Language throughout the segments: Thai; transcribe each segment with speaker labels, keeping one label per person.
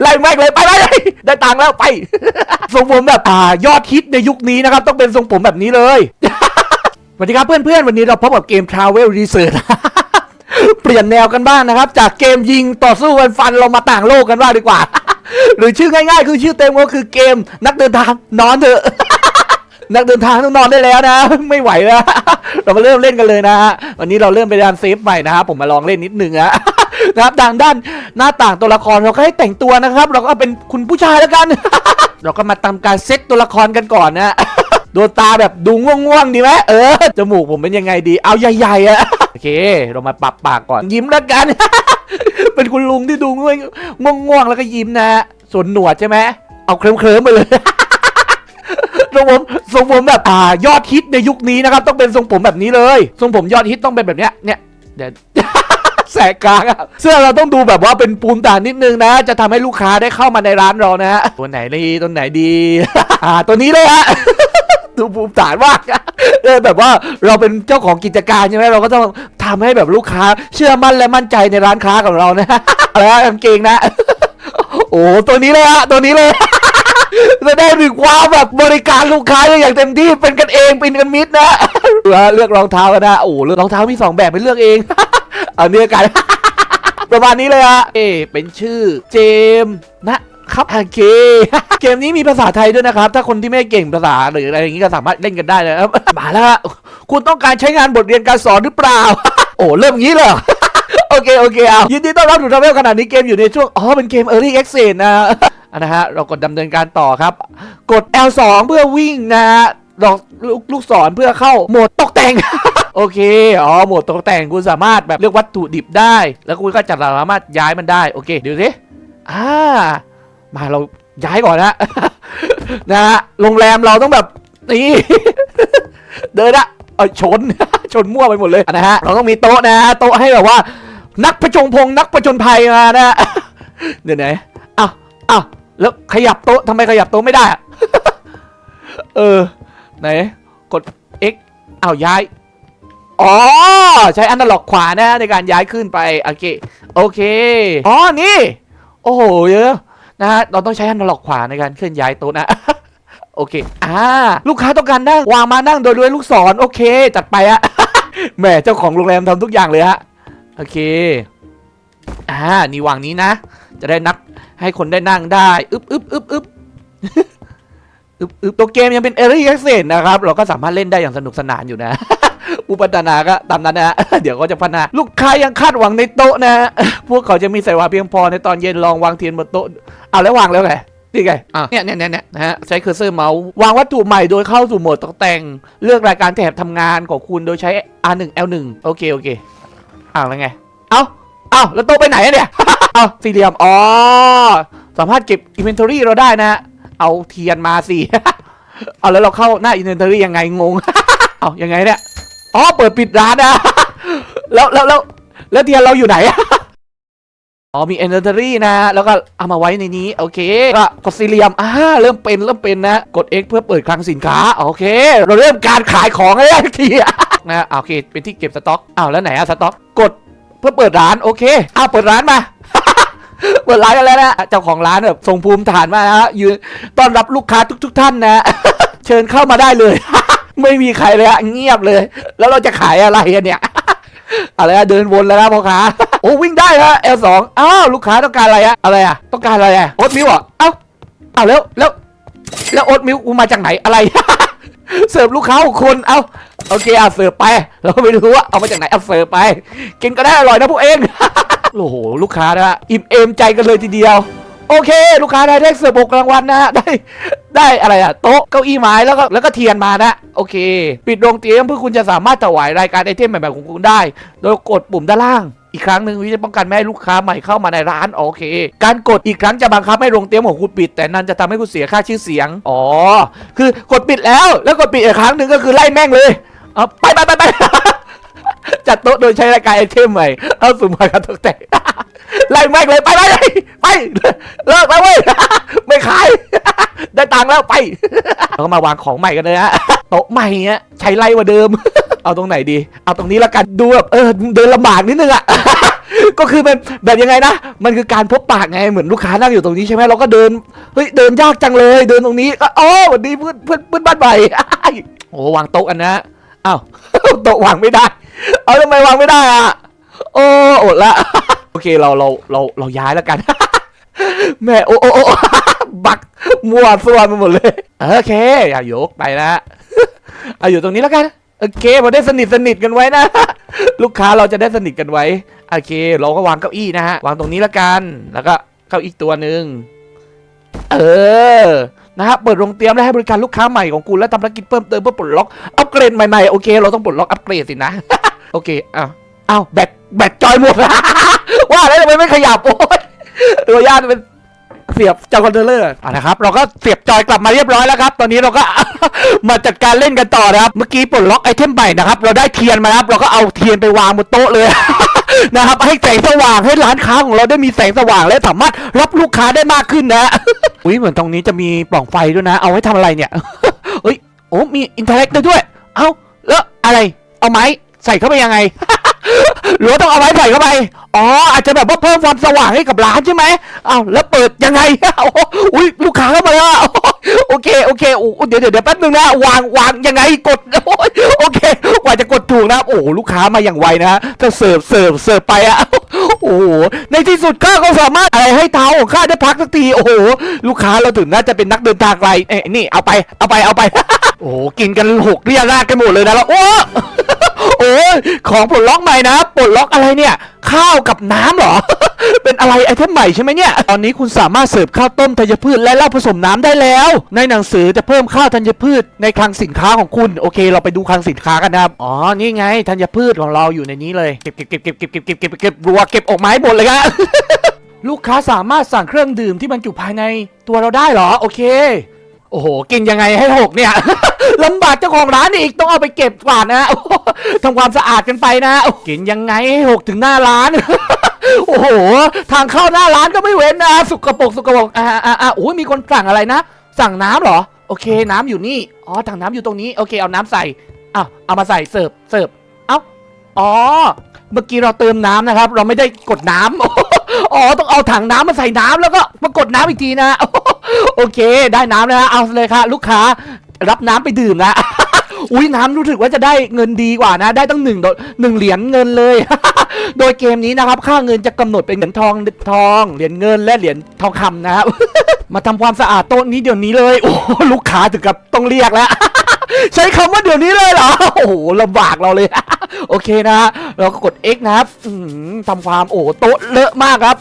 Speaker 1: ไล่แม่งเลยไปไปเลยได้ตังค์แล้วไป ทรงผมแบบอ่ายอดฮิตในยุคนี้นะครับ ต้องเป็นทรงผมแบบนี้เลยสวัสดีครับเพื่อนๆ วันนี้เราพบกับเกม Travel Research เปลี่ยนแนวกันบ้างนะครับ จากเกมยิงต่อสู้กันฟันเรามาต่างโลกกันบ้างดีกว่า หรือชื่อง่ายๆ คือชื่อเต็มก็คือเกมนักเดินทางนอนเถอะ นักเดินทางต้องนอนได้แล้วนะ ไม่ไหวแล้ว เรามาเริ่มเล่นกันเลยนะฮะวันนี้เราเริ่มไปดานเซฟใหม่นะครับผมมาลองเล่นนิดนึงอะ นะครับทางด้านหน้าต่างตัวละครเราก็ให้แต่งตัวนะครับ เราก็เป็นคุณผู้ชายแล้วกัน เราก็มาทำการเซตตัวละครกันก่อนนะดวงตาแบบดูง่วงๆดีไหมเออจมูกผมเป็นยังไงดี เอาใหญ่ๆอะโอเค เรามาปรับปากก่อนยิ้มแล้วกัน เป็นคุณลุงที่ดูง่วงง่วงๆแล้วก็ยิ้มนะส่วนหนวดใช่ไหมเอาเคลิ้มๆไปเลยทรงผมทรงผมแบบอ่ายอดฮิตในยุคนี้นะครับ ต้องเป็นทรงผมแบบนี้เลย ทรงผมยอดฮิตต้องเป็นแบบเนี้ยเนี่ยเดี๋ยว แสกกลางอะเสื้อเราต้องดูแบบว่าเป็นปูมต่างนิดนึงนะ จะทำให้ลูกค้าได้เข้ามาในร้านเรานะฮะตัวไหนดีตัวไหนดี อ่าตัวนี้เลยฮะ ดูภูมิฐานมากอะเออแบบว่าเราเป็นเจ้าของกิจการใช่ไหมเราก็ต้องทำให้แบบลูกค้าเชื่อมั่นและมั่นใจในร้านค้าของเรานะอะไรนะกางเกงนะ โอ้ตัวนี้เลยฮะตัวนี้เลยแสดงถึงความแบบบริการลูกค้าอย่างเต็มที่เป็นกันเองเป็นกันมิตรนะ เลือกรองเท้ากันนะโอ้เลือกรองเท้ามีสองแบบไปเลือกเอง เอาเนี่ยกัน ประมาณนี้เลยฮะเอเป็นชื่อเจมส์นะครับโอเคเกมนี้มีภาษาไทยด้วยนะครับ ถ้าคนที่ไม่เก่งภาษาหรืออะไรอย่างนี้ก็สามารถเล่นกันได้นะครับมาแล้วคุณต้องการใช้งานบทเรียนการสอนหรือเปล่า โอ้เริ่มงี้เลยเหรอโอเค โอเคเอายินดีต้อนรับสู่ทาวเวลขนาดนี้เกมอยู่ในช่วง อ๋อ เป็นเกม Early Access นะอะนะฮะ เรากดดำเนินการต่อครับ กด L2 เพื่อวิ่งนะฮะดอกลูกลูกศรเพื่อเข้าโหมดตกแต่ง โอเค อ๋อโหมดตกแต่งคุณสามารถแบบเลือกวัตถุดิบได้ แล้วคุณก็จะสามารถย้ายมันได้ โอเค ดูสิอ่า มาเราย้ายก่อนนะ นะฮะ โรงแรมเราต้องแบบนี่ เดินอะเออชน ชนมั่วไปหมดเลยนะฮะ เราต้องมีโต๊ะนะฮะโต๊ะให้แบบว่า นักผจญพง นักผจญภัยมานะเดี๋ยวไหนอ้าวอ้าวแล้วขยับโต๊ะทำไมขยับโต๊ะไม่ได้อะเออ ไหน กด X อ้าวย้าย อ๋อ ใช้อันดับขวานะในการย้ายขึ้นไปโอเคโอเคอ๋อนี่ โอ้โหเยอะนะฮะเราต้องใช้อันดับขวาในการเคลื่อนย้ายโต๊ะนะโอเคอ่าลูกค้าต้องการนั่งวางมานั่งโดยด้วยลูกศรโอเค จัดไปอะแหมเจ้าของโรงแรมทำทุกอย่างเลยฮะโอเคอ่านี่วางนี้นะ จะได้นักให้คนได้นั่งได้อึ๊บอึ๊บอึ๊บอึ๊บอึ๊บอึ๊บตัวเกมยังเป็นเอริเอ็กเซนนะครับ เราก็สามารถเล่นได้อย่างสนุกสนานอยู่นะ อุปตนาก็ตามนั้นนะเดี๋ยวก็จะพัฒนา ลูกค้ายังคาดหวังในโต๊ะนะพวกเขาจะมีใส่วาเพียงพอในตอนเย็นลองวางเทียนบนโต๊ะ เอาแล้ววางแล้วไงนี่ไงอะเนี่ยเนี่ยเนี่ยเนี่ยนะฮะใช้เคอร์เซอร์เมาส์วางวัตถุใหม่โดยเข้าสู่โหมดตกแต่ง เลือกรายการแถบทำงานของคุณโดยใช้ R1 L1 โอเคโอเคอ้าวแล้วไง เอ้าเอ้าแล้วโต๊ะไปไหนอะเนี่ย เอ้าสี่เหลี่ยม อ๋อ สามารถเก็บอินเวนทอรี่เราได้นะฮะเอาเทียนมาสิ เอาแล้วเราเข้าหน้าอินเวนทอรี่ยังไงงง เอายังไงเนี่ย อ๋อเปิดปิดร้านนะแล้วแล้วแล้วแล้วเทียนเราอยู่ไหนอ๋อมี inventory นะ แล้วก็เอามาไว้ในนี้ โอเค ก็กดสี่เหลี่ยมอ่าเริ่มเป็นเริ่มเป็นนะ กด X เพื่อเปิดคลังสินค้า โอเค เราเริ่มการขายของแล้วทีนะโอเค เป็นที่เก็บสต็อกอ้าวแล้วไหนอะสต็อก กดเพื่อเปิดร้าน โอเคอ้าวเปิดร้านมาเปิดร้านกันแล้วนะ เจ้าของร้านแบบทรงภูมิฐานมากนะยืนต้อนรับลูกค้าทุก ๆ ท่านนะ เชิญเข้ามาได้เลย ไม่มีใครเลยอะเงียบเลย แล้วเราจะขายอะไรอะเนี่ย อะไรอะเดินวนแล้วนะพ่อค้าโอ้วิ่งได้ฮะ L2 อ้าวลูกค้าต้องการอะไรอะอะไรอะต้องการอะไรอะโอ๊ตมิวอะเอ้าเอ้าแล้วแล้วแล้วโอ๊ตมิวกูมาจากไหนอะไร เสิร์ฟลูกค้าคนเอ้าโอเคอะเสิร์ฟไป เราก็ไม่รู้ว่าเอามาจากไหนเอาเสิร์ฟไป กินก็ได้อร่อยนะพวกเอง โอ้โหลูกค้านะฮะอิ่มเอมใจกันเลยทีเดียว โอเค ลูกค้าได้ได้เสิร์ฟหกรางวัลนะฮะได้ได้อะไรอะโต๊ะเก้าอี้ไม้แล้วก็แล้วก็เทียนมานะโอเค ปิดโรงเตรียมเพื่อคุณจะสามารถถวายรายการไอเทมใหม่ๆของคุณได้ โดยกดปุ่มด้านล่างอีกครั้งหนึ่งวิจะป้องกันไม่ให้ลูกค้าใหม่เข้ามาในร้านโอเค การกดอีกครั้งจะบังคับให้โรงเตรียมของคุณปิด แต่นั่นจะทำให้คุณเสียค่าชื่อเสียงอ๋อคือกดปิดแล้วแล้วกดปิดอีกครั้งหนึ่งก็คือไล่แม่งเลยเอาไปไปไปไปจัดโต๊ะโดยใช้รายการไอเทมใหม่เอาสุ่มมาการตกแต่ง ไล่แม่งเลยไปไปเลยไปเลิกแล้วเว้ยไม่ขาย ได้ตังค์แล้วไปเราก็มาวางของใหม่กันเลยฮะโต๊ะใหม่เนี้ยใช้ไล่กว่าเดิม เอาตรงไหนดี เอาตรงนี้ละกันดูแบบเออเดินลำบากนิดนึงอะก็คือเป็นแบบยังไงนะ มันคือการพบปากไงเหมือนลูกค้านั่งอยู่ตรงนี้ใช่ไหมเราก็เดินเฮ้ยเดินยากจังเลย เดินตรงนี้ก็อ๋อสวันนี้เพื่อนเพื่อนเพื่อนบ้านใหม่โอ้วางโต๊ะกันนะอ้าวโต๊ะวางไม่ได้ เอาทำไมวางไม่ได้อะโอ้อดละ โอเคเราเราเราเราย้ายแล้วกัน แม่โอ้โอ้บักมัวส่วนไปหมดเลยโอเคอย่ายกไปนะเอาอยู่ตรงนี้แล้วกันโอเคพอได้สนิทสนิทกันไว้นะ ลูกค้าเราจะได้สนิทกันไว้โอเค เราก็วางเก้าอี้นะฮะวางตรงนี้แล้วกันแล้วก็เก้าอี้ตัวหนึ่งเออนะฮะเปิดโรงเตรียมและให้บริการลูกค้าใหม่ของคุณและทำธุรกิจเพิ่มเติมเพื่อปลดล็อกอัปเกรดใหม่ๆโอเค เราต้องปลดล็อกอัปเกรดสินะโอเคอ้าวอ้าวแบต แบตจอยหมด ว่าแล้วทำไมไม่ขยับโอ๊ยตัวญาติเป็นเสียบจอยคอนโทรลเลอร์อะนะครับ เราก็เสียบจอยกลับมาเรียบร้อยแล้วครับ ตอนนี้เราก็ มาจัดการเล่นกันต่อนะครับ เมื่อกี้ปลดล็อกไอเทมใหม่นะครับ เราได้เทียนมานะครับ เราก็เอาเทียนไปวางบนโต๊ะเลย นะครับ ให้แสงสว่างให้ร้านค้าของเราได้มีแสงสว่างและสามารถรับลูกค้าได้มากขึ้นนะ อุ้ยเหมือนตรงนี้จะมีปล่องไฟด้วยนะ เอาไว้ทำอะไรเนี่ยเฮ้ย โอ้มีอินเทอร์เน็ตด้วย เอ้า แล้วอะไร เอาไม้ใส่เข้าไปยังไง หรือว่าต้องเอาไม้ใส่เข้าไป อ๋อ อาจจะแบบว่าเพิ่มความสว่างให้กับร้านใช่ไหมอ้าวแล้วเปิดยังไงอุ้ยลูกค้าเข้ามาแล้วโอเค โอเคโอ้เดี๋ยวเดี๋ยวเดี๋ยวแป๊บนึงนะ วางวางยังไงกด โอเค กว่าจะกดถูกนะ โอ้ลูกค้ามาอย่างไวนะจะเสิร์ฟเสิร์ฟเสิร์ฟไปอะโอ้โห ในที่สุดข้าก็สามารถอะไรให้เท้าของข้าได้พักสักที โอ้โห ลูกค้าเราถึงน่าจะเป็นนักเดินทางไกล เอ้ยนี่ เอาไป เอาไป เอาไป โอ้โห กินกันหกเรียราดกันหมดเลยนะแล้วโอ้ ของปลดล็อกใหม่นะปลดล็อกอะไรเนี่ย ข้าวกับน้ำเหรอ เป็นอะไรไอเทมใหม่ใช่ไหมเนี่ย ตอนนี้คุณสามารถเสิร์ฟข้าวต้มธัญพืชและเหล้าผสมน้ำได้แล้ว ในหนังสือจะเพิ่มข้าวธัญพืชในคลังสินค้าของคุณ โอเค เราไปดูคลังสินค้ากันนะครับ อ๋อ นี่ไงธัญพืชของเราอยู่ในนี้เลย เก็บเก็บเก็บเก็บเก็บเก็บเก็บเก็บเก็บรัวเก็บออกไม้หมดเลยครับ ลูกค้าสามารถสั่งเครื่องดื่มที่บรรจุภายในตัวเราได้เหรอ โอเค อ้โห กินยังไงให้หกเนี่ย ลำบากเจ้าของร้านอีกต้องเอาไปเก็บกวาดนะทำความสะอาดกันไปนะ กินยังไงให้หกถึงหน้าร้าน โอ้โห ทางเข้าหน้าร้านก็ไม่เว้นนะสุกระปกสุกปกอ่าอ่าอ่าโอ้ยมีคนสั่งอะไรนะ สั่งน้ำเหรอ โอเค น้ำอยู่นี่ อ๋อ ถังน้ำอยู่ตรงนี้ โอเค เอาน้ำใส่อ้าวเอามาใส่เสิร์ฟ เสิร์ฟ เอ้า อ๋อ เมื่อกี้เราเติมน้ำนะครับ เราไม่ได้กดน้ำ อ๋อต้องเอาถังน้ำมาใส่น้ำแล้วก็มากดน้ำอีกทีนะ โอเค ได้น้ำแล้วนะเอาเลยค่ะ ลูกค้ารับน้ำไปดื่มนะ อุ้ยน้ำรู้สึกว่าจะได้เงินดีกว่านะ ได้ตั้งหนึ่งดอหนึ่งเหรียญเงินเลย โดยเกมนี้นะครับ ค่าเงินจะกำหนดเป็นเหรียญทองทองเหรียญเงินและเหรียญทองคำนะครับมาทำความสะอาดโต๊ะนี้เดี๋ยวนี้เลย โอ้ลูกค้าถึงกับต้องเรียกแล้ว ใช้คำว่าเดี๋ยวนี้เลยเหรอโอ้โหลำบากเราเลย โอเคนะเราก็กด X นะครับทำความโอ้โต๊ะเลอะมากครับ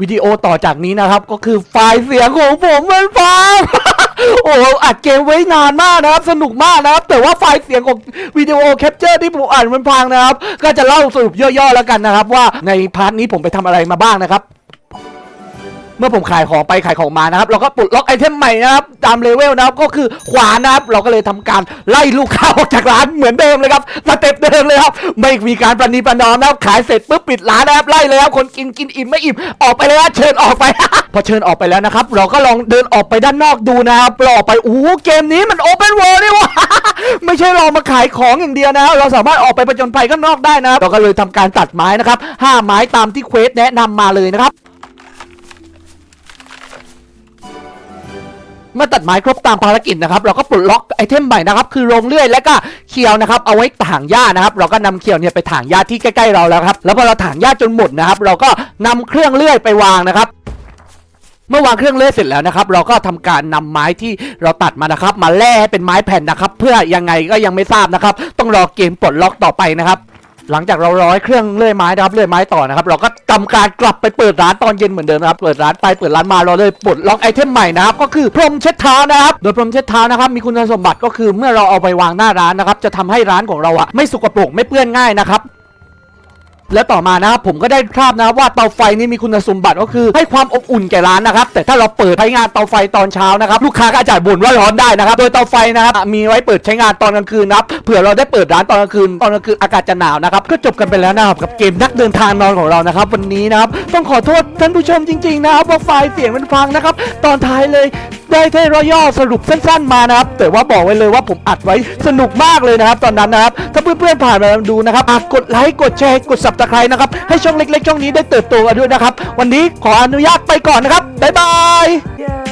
Speaker 1: วิดีโอต่อจากนี้นะครับ ก็คือไฟล์เสียงของผมมันฟังโอ้อัดเกมไว้นานมากนะครับ สนุกมากนะครับ แต่ว่าไฟล์เสียงของวิดีโอแคปเจอร์ที่ผมอ่านมันพังนะครับ ก็จะเล่าสรุปย่อๆแล้วกันนะครับ ว่าในพาร์ทนี้ผมไปทำอะไรมาบ้างนะครับ มื่อผมขายของไปขายของมานะครับ เราก็ปลดล็อกไอเทมใหม่นะครับตามเลเวลนะครับก็คือขวานนะครับเราก็เลยทำการไล่ลูกค้าออกจากร้านเหมือนเดิมเลยครับสเต็ปเดิมเลยครับไม่มีการประนีประนอมนะครับขายเสร็จปุ๊บปิดร้านนะครับไล่เลยครับคนกินกินอิ่มไม่อิ่มออกไปเลยนะเชิญออกไป พอเชิญออกไปแล้วนะครับ เราก็ลองเดินออกไปด้านนอกดูนะครับเราออกไปโอ้เกมนี้มันโอเ n นเวิ d นี่วะไม่ใช่เรามาขายของอย่างเดียวนะเราสามารถออกไปประจนภัยข้างนอกได้นะครับเราก็เลยทำการตัดไม้นะครับห้าไม้ตามที่เควสแนะนำมาเลยนะครับ เมื่อตัดไม้ครบตามภารกิจนะครับเราก็ปลดล็อกไอเทมใหม่นะครับคือโรงเลื่อยและก็เขียวนะครับเอาไว้ถางหญ้านะครับ เราก็นำเขียวเนี่ยไปถางหญ้าที่ใกล้ๆเราแล้วครับแล้วพอเราถางหญ้าจนหมดนะครับ เราก็นำเครื่องเลื่อยไปวางนะครับเมื่อวางเครื่องเลื่อยเสร็จแล้วนะครับ เราก็ทำการนำไม้ที่เราตัดมานะครับ มาแล่ให้เป็นไม้แผ่นนะครับ เพื่อยังไงก็ยังไม่ทราบนะครับ ต้องรอเกมปลดล็อกต่อไปนะครับ หลังจากเราร้อยเครื่องเลื่อยไม้นะครับเลื่อยไม้ต่อนะครับ เราก็ทำการกลับไปเปิดร้านตอนเย็นเหมือนเดิมนะครับ เปิดร้านไปเปิดร้านมาเราเลยปลดล็อกไอเทมใหม่นะครับ ก็คือพรมเช็ดเท้านะครับ โดยพรมเช็ดเท้านะครับมีคุณสมบัติก็คือเมื่อเราเอาไปวางหน้าร้านนะครับจะทำให้ร้านของเราอะไม่สกปรกไม่เปื้อนง่ายนะครับ และต่อมานะครับผมก็ได้ทราบนะครับว่าเตาไฟนี่มีคุณสมบัติก็คือให้ความอบอุ่นแก่ร้านนะครับแต่ถ้าเราเปิดใช้งานเตาไฟตอนเช้านะครับลูกค้าก็อาจจะบ่นว่าร้อนได้นะครับโดยเตาไฟนะครับมีไว้เปิดใช้งานตอนกลางคืนนะครับเผื่อเราได้เปิดร้านตอนกลางคืนตอนกลางคืนอากาศจะหนาวนะครับก็จบกันไปแล้วนะครับกับเกมนักเดินทางนอนของเรานะครับวันนี้นะครับต้องขอโทษท่านผู้ชมจริง ๆ นะครับว่าไฟล์เสียงมันฟังนะครับตอนท้ายเลย ได้แค่ย่อสรุปสั้นๆมานะครับ แต่ว่าบอกไว้เลยว่าผมอัดไว้สนุกมากเลยนะครับ ตอนนั้นนะครับ ถ้าเพื่อนๆผ่านมาดูนะครับกดไลค์กดแชร์กดสับตะไคร้นะครับ ให้ช่องเล็กๆช่องนี้ได้เติบโตกันด้วยนะครับ วันนี้ขออนุญาตไปก่อนนะครับบ๊ายบาย
Speaker 2: Yeah.